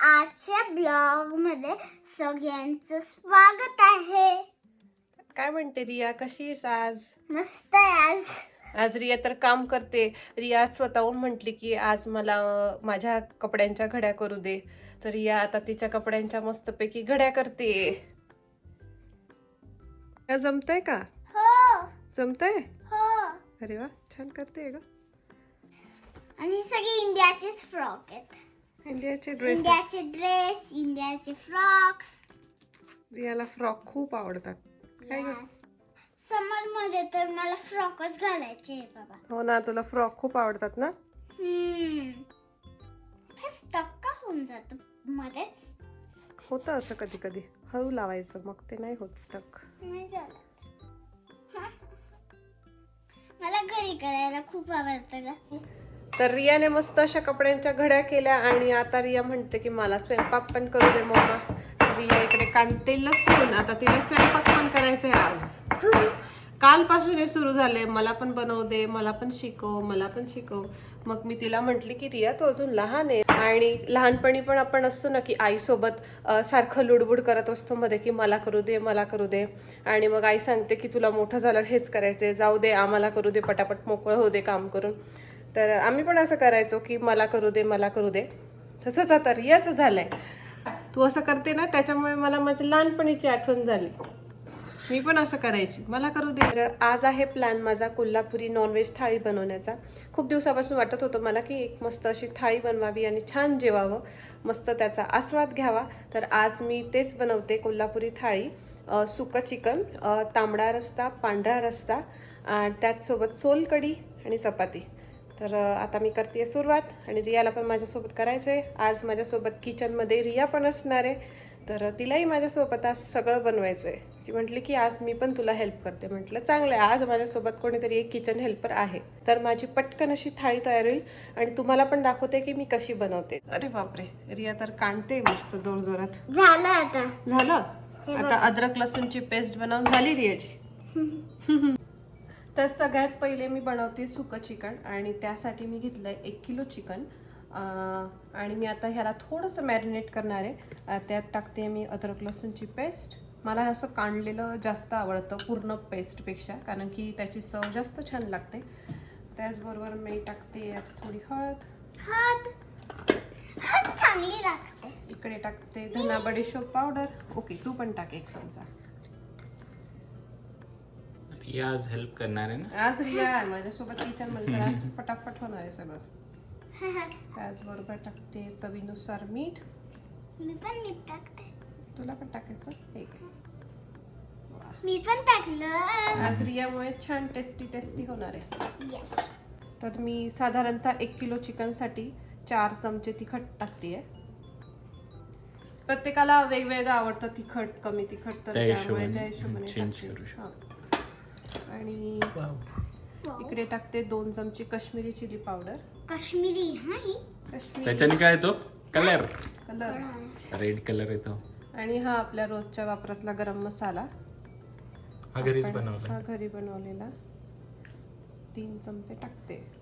आजच्या ब्लॉगमध्ये सगळ्यांचं स्वागत आहे. काय म्हणते रिया? कशी आहेस आज? मस्त आहे आज. आज रिया तर काम करते. रिया स्वतःहून म्हटली की आज मला अं, माझ्या कपड्यांच्या घड्या करू दे. तर रिया आता तिच्या कपड्यांच्या मस्तपैकी घड्या करते. काय जमतंय का? हो. जमतंय? अरे वा छान करते ग. आणि सगळे इंडियाचेच फ्रॉक आहेत. इंडियाचे ड्रेस इंडियाचे ड्रेस इंडियाचे फ्रॉक्स. रियाला फ्रॉक खूप आवडतात. काय ग? समरमध्ये तर मला फ्रॉकच घालायचे बाबा. हो ना तुला फ्रॉक खूप आवडतात ना? का होऊन जात मध्येच. होतं असं कधी कधी हळू लावायचं मग ते नाही होत स्टक नाही झालं. मला घरी करायला खूप आवडतं का तर रियाने मस्त अशा कपड्यांच्या घड्या केल्या आणि आता रिया म्हणते की मला स्वयंपाक पण करू दे मम्मा रिया इकडे काढते लसूण आता तिला स्वयंपाक पण करायचा आहे आज कालपासून हे सुरू झाले मला पण बनवू दे मला पण शिकव मला पण शिकव. मग मी तिला म्हटली की रिया तो अजून लहान आहे. आणि लहानपणी पण आपण असतो ना की आईसोबत सारखं लुडबुड करत असतो मध्ये की मला करू दे मला करू दे. आणि मग आई सांगते की तुला मोठं झालं हेच करायचे जाऊ दे आम्हाला करू दे पटापट मोकळं होऊ दे काम करून. तर आम्ही पण असं करायचो की मला करू दे मला करू दे. तसंच आता रियाचं झालंय. तू असं करते ना त्याच्यामुळे मला माझ्या लहानपणीची आठवण झाली. मी पण असं करायची. मला करू दे. तर आज आहे प्लॅन माझा कोल्हापुरी नॉनव्हेज थाळी बनवण्याचा. खूप दिवसापासून वाटत होतं मला की एक मस्त अशी थाळी बनवावी आणि छान जेवावं. मस्त त्याचा आस्वाद घ्यावा. तर आज मी तेच बनवते कोल्हापुरी थाळी. सुकं चिकन तांबडा रस्ता पांढरा रस्ता आणि त्याचसोबत सोलकढी आणि चपाती. तर आता मी करते सुरुवात आणि रियाला पण माझ्यासोबत करायचं आहे आज माझ्यासोबत किचनमध्ये रिया पण असणार आहे. तर तिलाही माझ्यासोबत आज सगळं बनवायचं आहे ती म्हटली की आज मी पण तुला हेल्प करते. म्हटलं चांगलं आहे आज माझ्यासोबत कोणीतरी एक किचन हेल्पर आहे. तर माझी पटकन अशी थाळी तयार होईल आणि तुम्हाला पण दाखवते की मी कशी बनवते. अरे बापरे रिया तर काढते मस्त जोर जोरात. झालं आता. झालं? आता अद्रक लसूणची पेस्ट बनवून झाली रियाची. तर सगळ्यात पहिले मी बनवते सुकं चिकन आणि त्यासाठी मी घेतलं आहे एक किलो चिकन. आणि मी आता ह्याला थोडंसं मॅरिनेट करणार आहे. त्यात टाकते मी अद्रक लसूणची पेस्ट मला असं काढलेलं जास्त आवडतं पूर्ण पेस्टपेक्षा कारण की त्याची चव जास्त छान लागते. त्याचबरोबर मी टाकते यात थोडी हळद. चांगली लागते. इकडे टाकते धना बडीशोप पावडर ओके तू पण टाक एक चमचा. आज हेल्प करणार आहे ना? आज रिया माझ्यासोबत किचनमध्ये तर आज फटाफट होणार आहे सगळं. त्याचबरोबर टाकते चवीनुसार मीठ. मी पण मीठ टाकते. तुला पण टाकायचं? हे. मी पण टाकलं. आज रियामुळे छान टेस्टी टेस्टी होणार आहे. यस तर मी साधारणतः एक किलो चिकनसाठी चार चमचे तिखट टाकते प्रत्येकाला वेगवेगळं आवडतं तिखट कमी तिखट तर त्या त्यामुळे त्या हिशोबाने. हा. आणि इकडे टाकते दोन चमचे कश्मीरी चिली पावडर. काश्मीरी हा ही? कश्मीरी. त्याच्याने काय येतो? कलर. कलर. रेड कलर येतो. आणि हा आपल्या रोजच्या वापरातला गरम मसाला. हा घरीच आपण बनवला. हा घरी बनवलेला. तीन चमचे टाकते.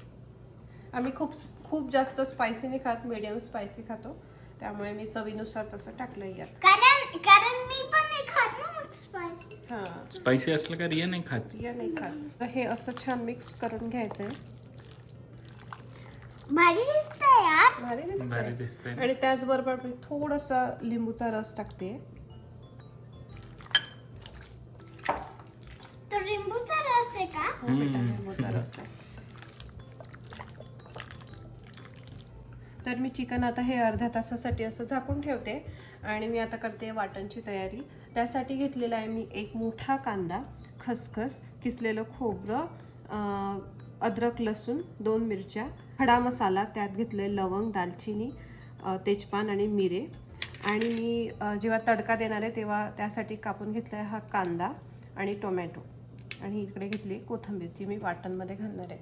आम्ही खूप खूप जास्त स्पायसी नाही खात मीडियम स्पायसी खातो. त्यामुळे मी चवीनुसार तसं टाकलं यात. कारण कारण मी पण नाही खात ना मग स्पायसी हां. स्पायसी असलं का रिया नाही खात? या नाही खात. तर हे असं छान मिक्स करून घ्यायचं आहे भारी दिसतंय यार. भारी भारी दिसतंय. दिसतंय आणि त्याचबरोबर मी थोडासा लिंबूचा रस टाकते. तो लिंबूचा रस आहे का? हो बेटा, लिंबूचा रस आहे. तर मी चिकन आता हे अर्ध्या तासासाठी असं झाकून ठेवते. आणि मी आता करते वाटणची तयारी. त्यासाठी घेतलेला आहे मी एक मोठा कांदा खसखस किसलेलं खोबरं अद्रक लसूण दोन मिरच्या खडा मसाला त्यात घेतले लवंग दालचिनी तेजपान आणि मिरे. आणि मी जेव्हा तडका देणार आहे तेव्हा त्यासाठी कापून घेतला आहे हा कांदा आणि टोमॅटो. आणि इकडे घेतली कोथंबीर जी मी वाटणमध्ये घालणार आहे.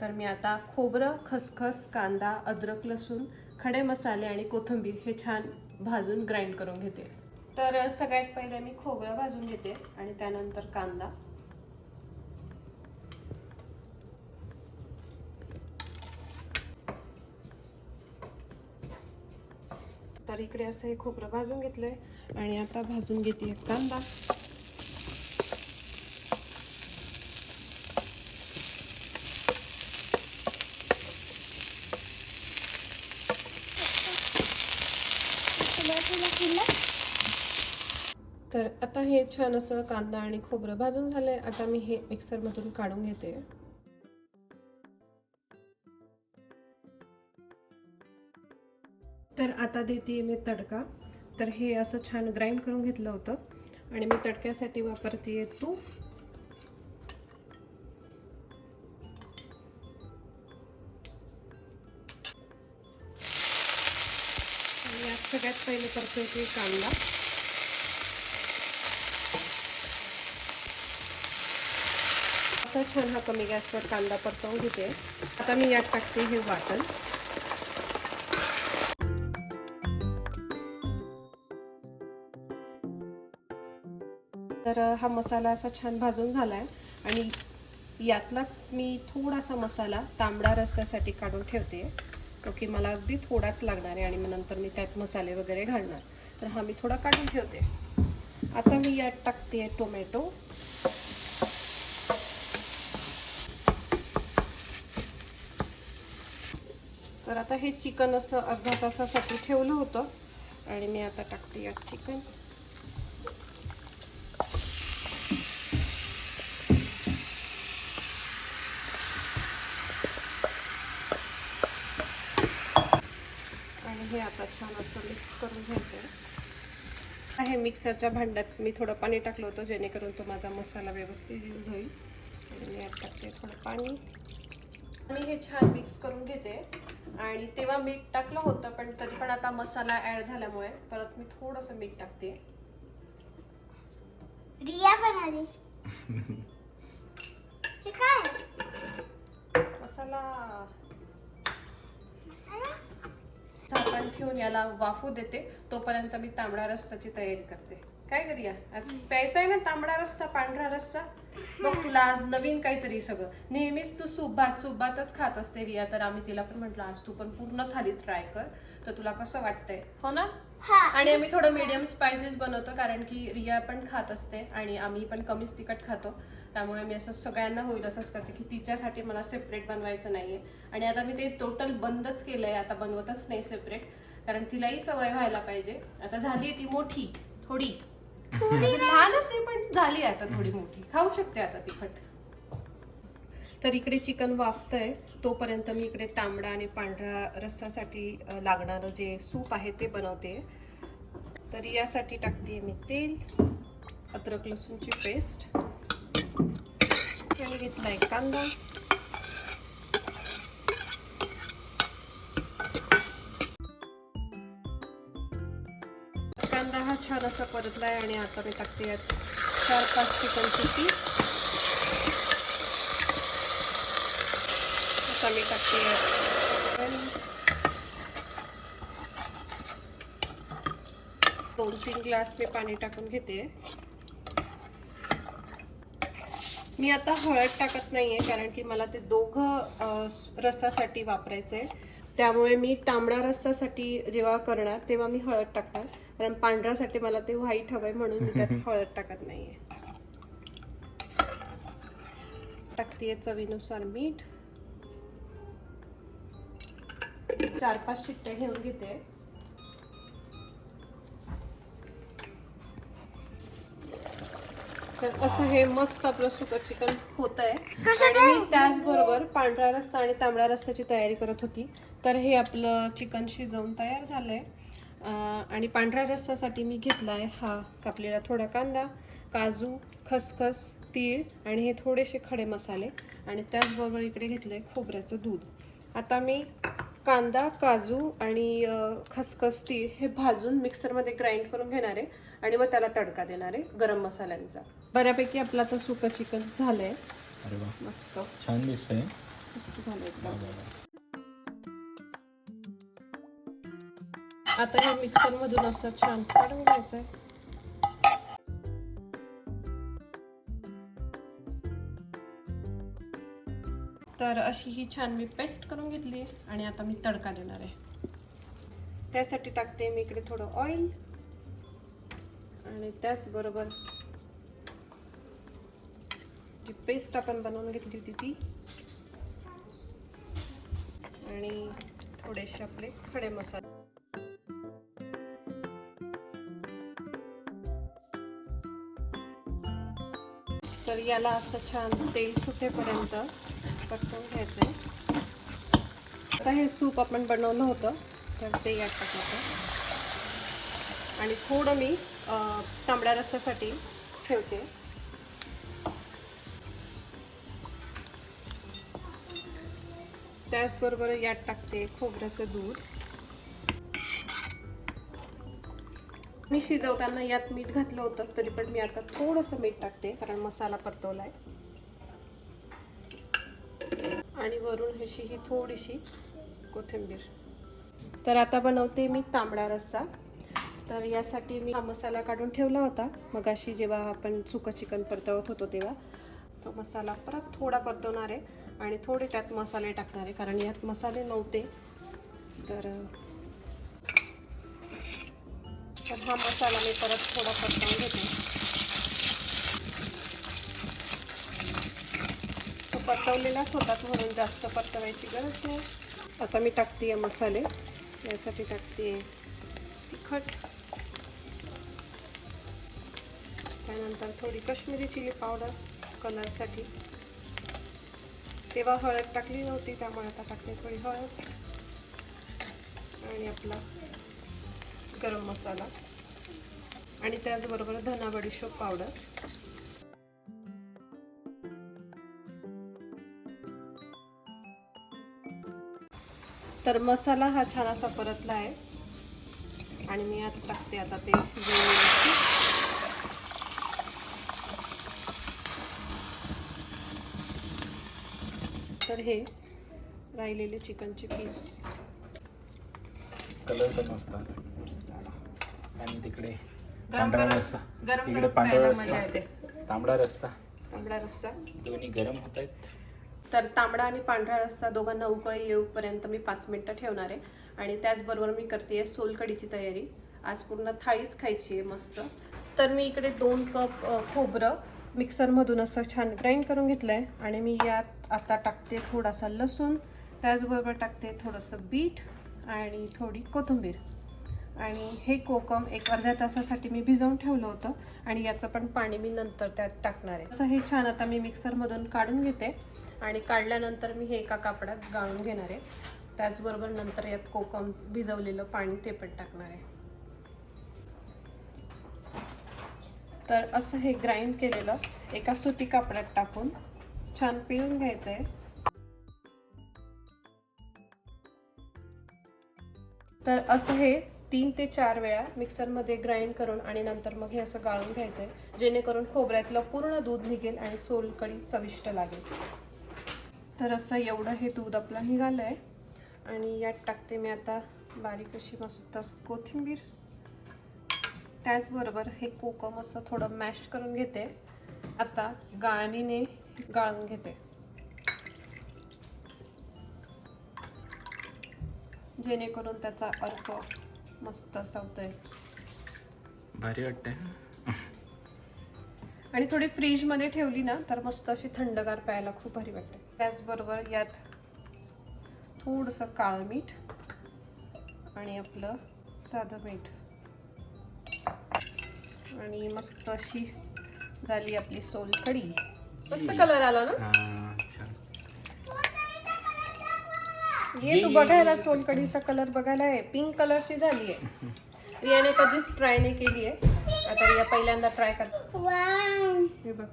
तर मी आता खोबरं खसखस कांदा अद्रक लसूण खडे मसाले आणि कोथिंबीर हे छान भाजून ग्राइंड करून घेते. तर सगळ्यात पहिले मी खोबरं भाजून घेते आणि त्यानंतर कांदा. तर इकडे असं हे खोबरं भाजून घेतलंय आणि आता भाजून घेते कांदा. तर आता हे छान असं कांदा आणि खोबरं भाजून झालंय. आता मी हे मिक्सरमधून काढून घेते. तर आता देते मी तडका. तर हे असं छान ग्राइंड करून घेतलं होतं. आणि मी तडक्यासाठी वापरते तूप. आणि यात सगळ्यात पहिले करतोय ते कांदा. असा छान हा कमी गॅसवर कांदा परतवून घेते. आता मी यात टाकते हे वाटण. तर हा मसाला असा छान भाजून झाला आहे आणि यातलाच मी थोडासा मसाला तांबडा रस्त्यासाठी काढून ठेवते. तो की मला अगदी थोडाच लागणार आहे आणि मग नंतर मी त्यात मसाले वगैरे घालणार. तर हा मी थोडा काढून ठेवते. आता मी यात टाकते टोमॅटो. तर आता हे चिकन असं अर्धा तासासाठी ठेवलं होतं. आणि मी आता टाकते यात चिकन. आणि हे आता छान असं मिक्स करून घ्यायचं हे मिक्सरच्या भांड्यात मी थोडं पाणी टाकलं होतं जेणेकरून तो माझा मसाला व्यवस्थित यूज होईल. आणि मी यात टाकते थोडं पाणी. मी हे छान मिक्स करून घेते. आणि तेव्हा मीठ टाकलं होतं पण तरी पण आता मसाला ॲड झाल्यामुळे परत मी थोडंसं मीठ टाकते. रिया आली हे काय? मसाला. मसाला? झाकण ठेवून याला वाफू देते. तोपर्यंत मी तांबडा रस्साची तयारी करते. काय करूया? आज प्यायचा आहे ना तांबडा रस्सा पांढरा रस्सा? बघ तुला आज नवीन काहीतरी सगळं. नेहमीच तू सूप भात सूप भातच खात असते रिया. तर आम्ही तिला पण म्हटलं आज तू पण पूर्ण थाली ट्राय कर. तर तुला कसं वाटतंय? हो ना? हा. आणि आम्ही थोडं मीडियम स्पायसेस बनवतो कारण की रिया पण खात असते आणि आम्ही पण कमीच तिखट खातो. त्यामुळे मी असं सगळ्यांना होईल असंच करते की तिच्यासाठी मला सेपरेट बनवायचं नाहीये. आणि आता मी ते टोटल बंदच केलंय. आता बनवतच नाही सेपरेट कारण तिलाही सवय व्हायला पाहिजे. आता झाली ती मोठी थोडी. लहानच आहे पण झाली आता थोडी मोठी. खाऊ शकते आता तिखट. तर इकडे चिकन वाफतंय. तोपर्यंत मी इकडे तांबडा आणि पांढरा रस्सासाठी लागणारं जे सूप आहे ते बनवते. तर यासाठी टाकते मी तेल अद्रक लसूणची पेस्ट. आणि घेतला एक कांदा. हा छान आहे आणि आता मी टाकते यात चार पाच चिकन पीस आता मी टाकते यात दोन तीन ग्लास मी पाणी टाकून घेते. मी आता हळद टाकत नाही आहे कारण की मला ते दोघं रसासाठी रस्सासाठी वापरायचे त्यामुळे मी तांबडा रस्सासाठी जेव्हा करणार तेव्हा मी हळद टाकणार. कारण पांढऱ्यासाठी मला ते व्हाईट हवंय म्हणून मी त्यात हळद टाकत नाहीये. टाकते चवीनुसार मीठ. चार पाच शिट्ट्या घेऊन घेते. तर असं हे मस्त आपलं सुकं चिकन होत आहे मी त्याचबरोबर पांढरा रस्सा आणि तांबडा रस्साची तयारी करत होती. तर हे आपलं चिकन शिजवून तयार झालंय. आणि पांढऱ्या रस्सासाठी मी घेतला आहे हा कापलेला थोडा कांदा काजू खसखस तीळ आणि हे थोडेसे खडे मसाले. आणि त्याचबरोबर इकडे घेतलं आहे खोबऱ्याचं दूध. आता मी कांदा काजू आणि खसखस तीळ हे भाजून मिक्सरमध्ये ग्राइंड करून घेणार आहे आणि मग त्याला तडका देणार आहे गरम मसाल्यांचा. बऱ्यापैकी आपलं आता सुकं चिकन झालंय. अरे वा. मस्त. छान दिसतंय. झालंय एकदम. आता हे मिक्सर मधून असं छान काढून घ्यायचंय तर अशी ही छान मी पेस्ट करून घेतली आणि आता मी तडका देणार आहे. त्यासाठी टाकते मी इकडे थोडं ऑइल आणि त्याचबरोबर जी पेस्ट आपण बनवून घेतली होती ती. आणि थोडेसे आपले खडे मसाले. याला असं छान तेल सुटेपर्यंत परतून घ्यायचं आहे आता हे सूप आपण बनवलं होतं तर ते यात टाकायचं आणि थोडं मी तांबड्या रस्स्यासाठी ठेवते. त्याचबरोबर यात टाकते खोबऱ्याचं दूध. मी शिजवताना यात मीठ घातलं होतं तरी पण मी आता थोडंसं मीठ टाकते कारण मसाला परतवला आहे आणि वरून ह्याची ही थोडीशी कोथिंबीर. तर आता बनवते मी तांबडा रस्सा. तर यासाठी मी हा मसाला काढून ठेवला होता. मग अशी जेव्हा आपण सुकं चिकन परतवत होतो तेव्हा तो मसाला परत थोडा परतवणार आहे आणि थोडे त्यात मसाले टाकणार आहे कारण यात मसाले नव्हते. तर तर हा मसाला मी परत थोडा परतवून घेते. तो परतवलेलाच होतात म्हणून जास्त परतवायची गरज नाही. आता मी टाकते आहे मसाले. यासाठी टाकते तिखट. त्यानंतर थोडी कश्मीरी चिली पावडर कलरसाठी. तेव्हा हळद टाकली नव्हती त्यामुळे आता टाकते थोडी हळद. आणि आपला गरम मसाला आणि त्याचबरोबर धना बडीशोप पावडर. तर मसाला हा छान असा परतला आहे. आणि मी आता टाकते आता ते तर हे राहिलेले चिकनचे पीस. कलर पण मस्त. आणि तिकडे गरम पांढरा गरम रस्सा. इकडे पांढरा रस्सा. तांबडा रस्सा. तांबडा रस्सा. दोन्ही गरम होत आहेत. तर तांबडा आणि पांढरा रस्सा दोघांना उकळी येऊपर्यंत मी पाच मिनटं ठेवणार आहे. आणि त्याचबरोबर मी करते आहे सोलकडीची तयारी. आज पूर्ण थाळीच खायची आहे मस्त. तर मी इकडे दोन कप खोबरं मिक्सरमधून असं छान ग्राइंड करून घेतलं आहे आणि मी यात आता टाकते थोडासा लसूण. त्याचबरोबर टाकते थोडंसं बीट. आणि थोडी कोथिंबीर. आणि हे कोकम एक अर्ध्या तासासाठी मी भिजवून ठेवलं होतं आणि याचं पण पाणी मी नंतर त्यात टाकणार आहे. असं हे छान आता मी मिक्सरमधून काढून घेते आणि काढल्यानंतर मी हे एका कापडात गाळून घेणार आहे. त्याचबरोबर नंतर यात कोकम भिजवलेलं पाणी ते पण टाकणार आहे. तर असं हे ग्राइंड केलेलं एका सुती कापडात टाकून छान पिळून घ्यायचं आहे. तर असं हे तीन ते चार वेळा मिक्सरमध्ये ग्राइंड करून आणि नंतर मग हे असं गाळून घ्यायचं आहे जेणेकरून खोबऱ्यातलं पूर्ण दूध निघेल आणि सोलकडी चविष्ट लागेल. तर असं एवढं हे दूध आपलं निघालं आहे आणि यात टाकते मी आता बारीक अशी मस्त कोथिंबीर. त्याचबरोबर हे कोकम असं थोडं मॅश करून घेते. आता गाळणीने गाळून घेते. जेणेकरून त्याचा अर्क मस्त असा होतोय भारी वाटतंय. आणि थोडी फ्रीजमध्ये ठेवली ना तर मस्त अशी थंडगार प्यायला खूप भारी वाटते त्याचबरोबर यात थोडंसं काळं मीठ आणि आपलं साधं मीठ. आणि मस्त अशी झाली आपली सोलकढी. मस्त कलर आला ना हा छान ये तू बघायला सोलकडीचा कलर बघायला आहे पिंक कलरची झाली आहे रियाने कधीच ट्राय नाही केली आहे आता रिया पहिल्यांदा ट्राय कर. हे बघ.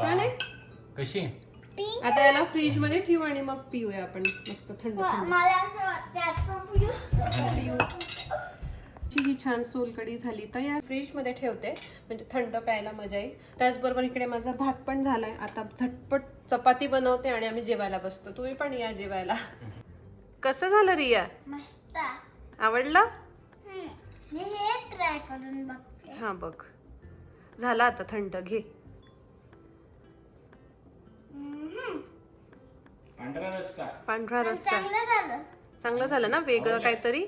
छान आहे? कशी? पिंक आता याला फ्रीजमध्ये ठेवू आणि मग पिऊया आपण. मस्त थंड थंड. ची ही छान सोलकडी झाली तयार फ्रीजमध्ये ठेवते. म्हणजे थंड प्यायला मजा येईल. त्याचबरोबर इकडे माझा भात पण झालाय. आता झटपट चपाती बनवते आणि आम्ही जेवायला बसतो. तुम्ही पण या जेवायला. कसं झालं रिया? मस्त. आवडलं. मी हे ट्राय करून बघते. हा बघ. झाला आता थंड. घे. पांढरा रस्सा. पांढरा रस्सा. चांगलं झालं. चांगलं झालं ना? वेगळं काहीतरी.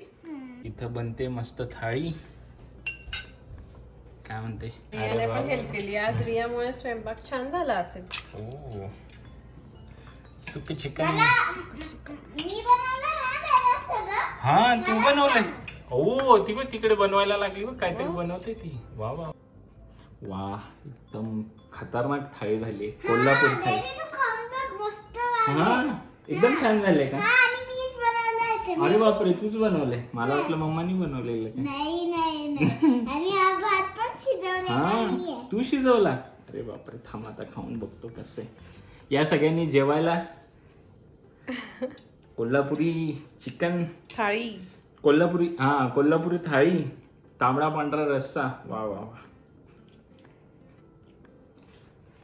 इथं बनते मस्त थाळी. काय म्हणते? रियाने पण हेल्प केली. आज रियामुळे स्वयंपाक छान झाला असेल. ओ सुक चिकन. हा तू बनवलंय. ओ ती पण तिकडे बनवायला लागली बघ. काहीतरी बनवते ती. वा वा. वा एकदम खतरनाक थाळी झाली. कोल्हापूर थाळी. बघ. हा एकदम छान झाले का हा आणि मीच बनवलं ते अरे बापरे तूच बनवलंय. मला वाटलं मम्मानी बनवलेलं नाही नाही नाही. आणि हा भात पण शिजवलेला हा? तू शिजवला? अरे बापरे थांब आता खाऊन बघतो कसं. आहे या सगळ्यांनी जेवायला. कोल्हापुरी चिकन. थाळी. कोल्हापुरी हा कोल्हापुरी थाळी. तांबडा पांढरा रस्सा. वा वा वा.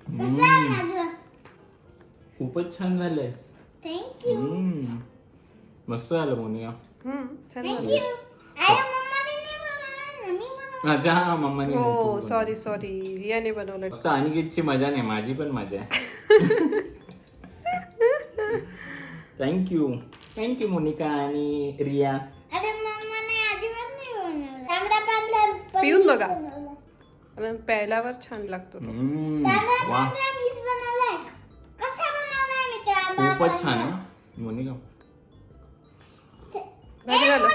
कसं आहे माझं? खूपच छान झालंय. थँक्यू हम्म. मस्त झालं मोनिका. हम्म छान झालं. थँक्यू अरे मम्माने नाही बनवलं. ना मी बनवलं. अच्छा हा मम्मानी नाही, तू हो. सॉरी सॉरी रियाने बनवलं. फक्त अनिकेतची मजा नाही माझी पण मजा आहे. थँक्यू थँक्यू मोनिका आणि रिया. अरे मम्माने अजिबात नाही बनवलं. तांबडा पांढरा पण पिऊन मीच बघा. बनवलं. कारण प्यायल्यावर छान लागतो तो. हम्म. तांबडा वा. पांढरा मीच बनवलाय. कसा बनवलाय मी तांबडा खूपच छान पांढरा? आहे मोनिका. झालं.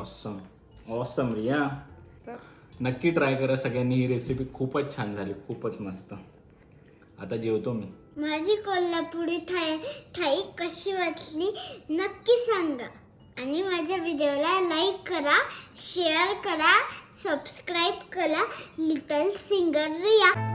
Awesome awesome Riya. नक्की ट्राय करा. सगळ्यांनी ही रेसिपी खूपच छान झाली. खूपच मस्त. आता जेवतो मी. माझी कोल्हापुरी थाई थाई कशी वाटली नक्की सांगा. आणि माझ्या व्हिडिओला लाईक करा शेअर करा सबस्क्राईब करा लिटल सिंगर रिया.